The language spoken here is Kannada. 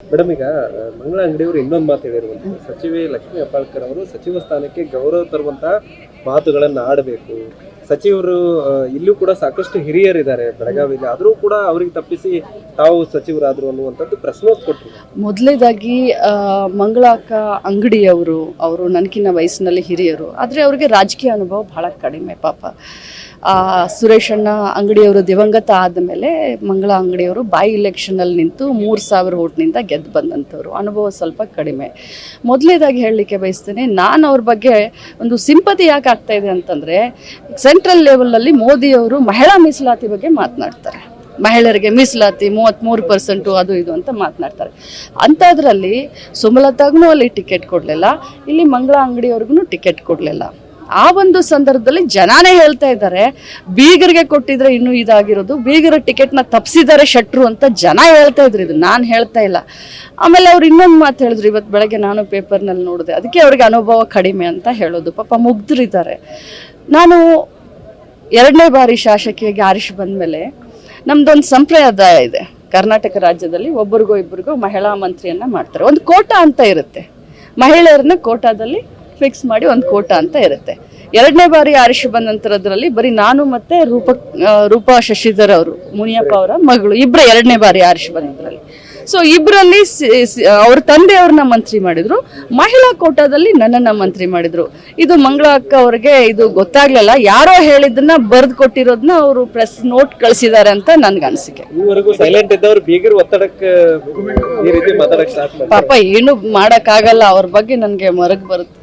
ಮೇಡಮ್, ಈಗ ಮಂಗಳ ಅಂಗಡಿಯವರು ಇನ್ನೊಂದು ಮಾತು ಹೇಳಿರುವಂತ ಸಚಿವೆ ಲಕ್ಷ್ಮೀ ಹೆಬ್ಬಾಳ್ಕರ್ ಅವರು ಸಚಿವ ಸ್ಥಾನಕ್ಕೆ ಗೌರವ ತರುವಂತ ಮಾತುಗಳನ್ನ ಆಡಬೇಕು. ಸಚಿವರು ಇಲ್ಲೂ ಕೂಡ ಸಾಕಷ್ಟು ಹಿರಿಯರಿದ್ದಾರೆ ಬೆಳಗಾವಿಲಿ ಆದರೂ ಕೂಡ ಅವರಿಗೆ ತಪ್ಪಿಸಿ ತಾವು ಸಚಿವರಾದರು ಅನ್ನುವಂಥದ್ದು ಪ್ರಶ್ನೋತ್ ಕೊಟ್ಟರು ಮೊದಲೇದಾಗಿ ಮಂಗಳಾಕ ಅಂಗಡಿಯವರು ಅವರು ನನಗಿನ ವಯಸ್ಸಿನಲ್ಲಿ ಹಿರಿಯರು ಆದರೆ ಅವರಿಗೆ ರಾಜಕೀಯ ಅನುಭವ ಬಹಳ ಕಡಿಮೆ ಪಾಪ. ಆ, ಸುರೇಶ್ ಅಣ್ಣ ಅಂಗಡಿಯವರು ದಿವಂಗತ ಆದಮೇಲೆ ಮಂಗಳ ಅಂಗಡಿಯವರು ಬಾಯಿ ಇಲೆಕ್ಷನಲ್ಲಿ ನಿಂತು ಮೂರು ಸಾವಿರ ಓಟ್ನಿಂದ ಗೆದ್ದು ಬಂದಂಥವ್ರು. ಅನುಭವ ಸ್ವಲ್ಪ ಕಡಿಮೆ. ಮೊದಲೇದಾಗಿ ಹೇಳಲಿಕ್ಕೆ ಬಯಸ್ತೇನೆ ನಾನು ಅವ್ರ ಬಗ್ಗೆ ಒಂದು ಸಿಂಪತಿ ಯಾಕೆ ಆಗ್ತಾ ಇದೆ ಅಂತಂದರೆ ಸೆಂಟ್ರಲ್ ಮೋದಿ ಮೋದಿಯವರು ಮಹಿಳಾ ಮೀಸಲಾತಿ ಬಗ್ಗೆ ಮಾತನಾಡ್ತಾರೆ. ಮಹಿಳೆಯರಿಗೆ ಮೀಸಲಾತಿ ಮೂವತ್ತ್ಮೂರು ಪರ್ಸೆಂಟು ಅದು ಇದು ಅಂತ ಮಾತನಾಡ್ತಾರೆ. ಅಂಥದ್ರಲ್ಲಿ ಸುಮಲತಾಗೂ ಅಲ್ಲಿ ಟಿಕೆಟ್ ಕೊಡಲಿಲ್ಲ, ಇಲ್ಲಿ ಮಂಗಳ ಅಂಗಡಿಯವ್ರಿಗೂ ಟಿಕೆಟ್ ಕೊಡಲಿಲ್ಲ. ಆ ಒಂದು ಸಂದರ್ಭದಲ್ಲಿ ಜನಾನೇ ಹೇಳ್ತಾ ಇದ್ದಾರೆ, ಬೀಗರಿಗೆ ಕೊಟ್ಟಿದ್ರೆ ಇನ್ನೂ ಇದಾಗಿರೋದು, ಬೀಗರ ಟಿಕೆಟ್ನ ತಪ್ಪಿಸಿದ್ದಾರೆ ಶಟ್ರು ಅಂತ ಜನ ಹೇಳ್ತಾ ಇದ್ರು, ಇದು ನಾನು ಹೇಳ್ತಾ ಇಲ್ಲ. ಆಮೇಲೆ ಅವ್ರು ಇನ್ನೊಂದು ಮಾತು ಹೇಳಿದ್ರು ಇವತ್ತು ಬೆಳಗ್ಗೆ ನಾನು ಪೇಪರ್ನಲ್ಲಿ ನೋಡಿದೆ, ಅದಕ್ಕೆ ಅವ್ರಿಗೆ ಅನುಭವ ಕಡಿಮೆ ಅಂತ ಹೇಳೋದು. ಪಾಪ ಮುಗ್ಧರಿದ್ದಾರೆ ನಾನು ಎರಡನೇ ಬಾರಿ ಶಾಸಕಿಯಾಗಿ ಆರಿಸಿ ಬಂದಮೇಲೆ ನಮ್ದೊಂದು ಸಂಪ್ರದಾಯ ಇದೆ. ಕರ್ನಾಟಕ ರಾಜ್ಯದಲ್ಲಿ ಒಬ್ಬರಿಗೂ ಇಬ್ಬರಿಗೋ ಮಹಿಳಾ ಮಂತ್ರಿಯನ್ನ ಮಾಡ್ತಾರೆ. ಒಂದು ಕೋಟ ಅಂತ ಇರುತ್ತೆ. ಮಹಿಳೆಯರನ್ನ ಕೋಟಾದಲ್ಲಿ ಫಿಕ್ಸ್ ಮಾಡಿ ಒಂದು ಕೋಟ ಅಂತ ಇರುತ್ತೆ. ಎರಡನೇ ಬಾರಿ ಆರಿಸಿ ಬಂದ ನಂತರದ್ರಲ್ಲಿ ಬರೀ ನಾನು ಮತ್ತೆ ರೂಪ ರೂಪಾ ಶಶಿಧರ್ ಅವರು, ಮುನಿಯಪ್ಪ ಅವರ ಮಗಳು ಇಬ್ಬರ ಎರಡನೇ ಬಾರಿ ಆರಿಸಿ ಬಂದಿದ್ರಲ್ಲಿ. ಸೊ ಇಬ್ಬರಲ್ಲಿ ಅವ್ರ ತಂದೆಯವ್ರನ್ನ ಮಂತ್ರಿ ಮಾಡಿದ್ರು. ಮಹಿಳಾ ಕೋಟಾದಲ್ಲಿ ನನ್ನನ್ನ ಮಂತ್ರಿ ಮಾಡಿದ್ರು. ಇದು ಮಂಗಳ ಅಕ್ಕ ಅವ್ರಿಗೆ ಇದು ಗೊತ್ತಾಗ್ಲಿಲ್ಲ. ಯಾರೋ ಹೇಳಿದ್ದನ್ನ ಬರೆದು ಕೊಟ್ಟಿರೋದನ್ನ ಅವರು ಪ್ರೆಸ್ ನೋಟ್ ಕಳಿಸಿದ್ದಾರೆ ಅಂತ ನನ್ಗೆ ಅನಿಸಿಕೆ. ಈವರೆಗೂ ಸೈಲೆಂಟ್ ಇದ್ದವ್ರು ಬೀಗರ್ ಒತ್ತಡಕ್ಕೆ ಈ ರೀತಿ ಪಾಪ ಏನು ಮಾಡಕ್ಕಾಗಲ್ಲ. ಅವ್ರ ಬಗ್ಗೆ ನನಗೆ ಮರಗ್ ಬರುತ್ತೆ.